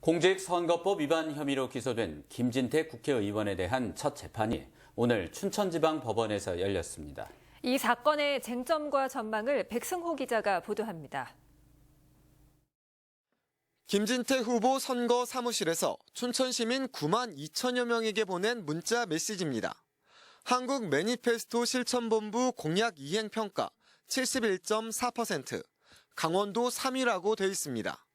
공직선거법 위반 혐의로 기소된 김진태 국회의원에 대한 첫 재판이 오늘 춘천지방법원에서 열렸습니다. 이 사건의 쟁점과 전망을 백승호 기자가 보도합니다. 김진태 후보 선거 사무실에서 춘천 시민 9만 2천여 명에게 보낸 문자 메시지입니다. 한국 매니페스토 실천본부 공약 이행 평가 71.4%, 강원도 3위라고 돼 있습니다.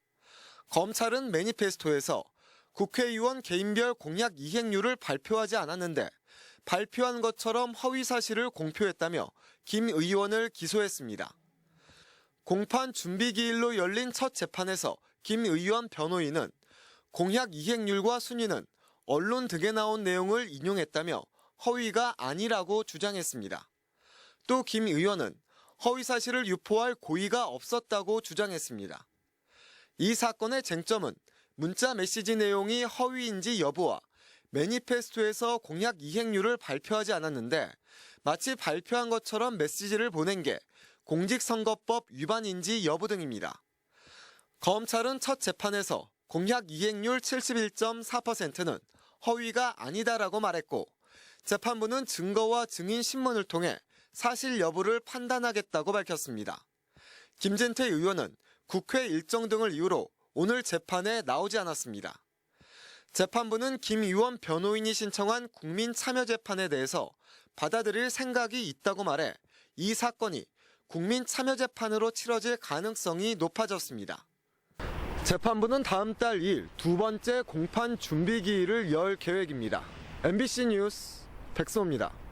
검찰은 매니페스토에서 국회의원 개인별 공약 이행률을 발표하지 않았는데 발표한 것처럼 허위 사실을 공표했다며 김 의원을 기소했습니다. 공판 준비 기일로 열린 첫 재판에서 김 의원 변호인은 공약 이행률과 순위는 언론 등에 나온 내용을 인용했다며 허위가 아니라고 주장했습니다. 또 김 의원은 허위 사실을 유포할 고의가 없었다고 주장했습니다. 이 사건의 쟁점은 문자 메시지 내용이 허위인지 여부와 매니페스토에서 공약 이행률을 발표하지 않았는데 마치 발표한 것처럼 메시지를 보낸 게 공직선거법 위반인지 여부 등입니다. 검찰은 첫 재판에서 공약 이행률 71.4%는 허위가 아니다라고 말했고 재판부는 증거와 증인 신문을 통해 사실 여부를 판단하겠다고 밝혔습니다. 김진태 의원은 국회 일정 등을 이유로 오늘 재판에 나오지 않았습니다. 재판부는 김 의원 변호인이 신청한 국민 참여 재판에 대해서 받아들일 생각이 있다고 말해 이 사건이 국민 참여 재판으로 치러질 가능성이 높아졌습니다. 재판부는 다음 달 2일 두 번째 공판 준비 기일을 열 계획입니다. MBC 뉴스 백소입니다.